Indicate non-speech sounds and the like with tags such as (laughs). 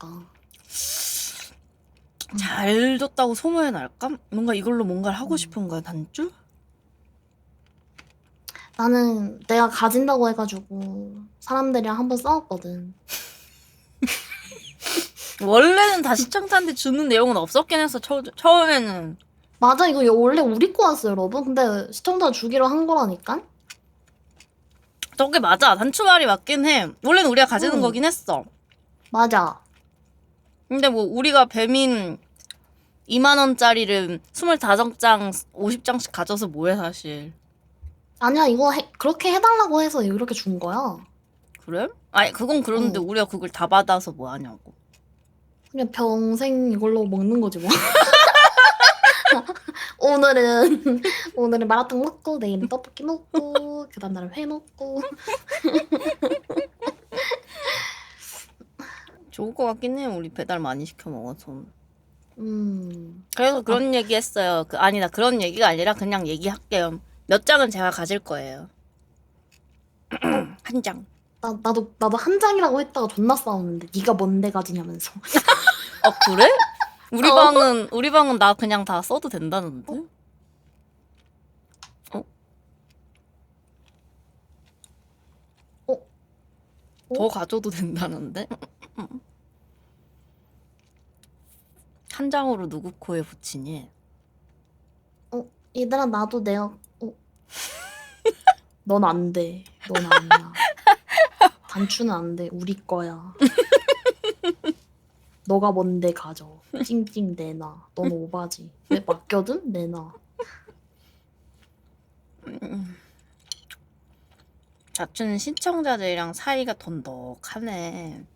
하니까. 잘 줬다고 소문이 날까? 뭔가 이걸로 뭔가를 하고 음. 싶은 거야 단줄? 나는 내가 가진다고 해가지고 사람들이랑 한번 싸웠거든. (laughs) 원래는 다 시청자한테 주는 내용은 없었긴 했어 처, 처음에는 맞아 이거 원래 우리 거였어요 여러분. 근데 시청자 주기로 한 거라니까. 저게 맞아 단추 말이 맞긴 해 원래는 우리가 가지는 음. 거긴 했어 맞아. 근데 뭐 우리가 배민 2만 원짜리를 25장 50장씩 가져서 뭐해 사실 아니야 이거 해- 그렇게 해달라고 해서 이렇게 준 거야. 그래? 아니 그건 그런데 응. 우리가 그걸 다 받아서 뭐 하냐고 그냥 평생 이걸로 먹는 거지 뭐. (laughs) 오늘은 오늘은 마라탕 먹고 내일은 떡볶이 먹고 그 다음 날은 회 먹고 좋을 것 같긴 해 우리 배달 많이 시켜 먹어서 음 그래서 그런 얘기 했어요 그, 아니 나 그런 얘기가 아니라 그냥 얘기할게요 몇 장은 제가 가질 거예요 (clears throat) 한 장 나, 나도 나도 한 장이라고 했다가 존나 싸웠는데 네가 뭔데 가지냐면서 어 그래? 우리 어. 방은 우리 방은 나 그냥 다 써도 된다는데? 어? 어? 더 가져도 된다는데? (laughs) 한 장으로 누구 코에 붙이니? 얘들아 나도 내가 어. (laughs) 넌 안 돼. 넌 아니야. 단추는 안 돼. 우리 거야. 너가 뭔데 가져. 찡찡 내놔. 넌 오바지. 왜 맡겨둔? 내놔. 자춘 시청자들이랑 사이가 돈독하네.